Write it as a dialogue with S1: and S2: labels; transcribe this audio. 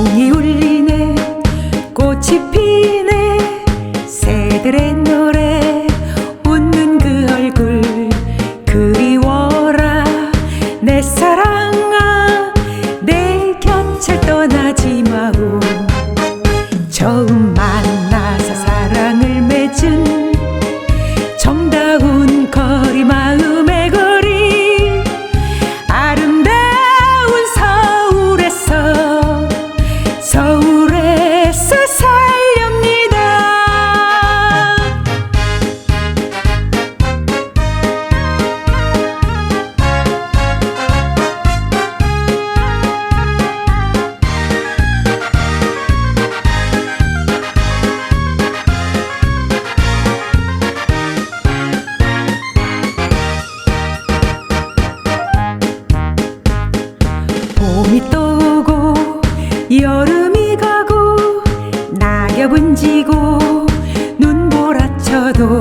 S1: 종이 울리네 꽃이 피네 새들의 노래 웃는 그 얼굴 그리워라. 내 사랑아 내 곁을 떠나지 마오. 처음 만 여름이 가고 낙엽은 지고 눈보라 쳐도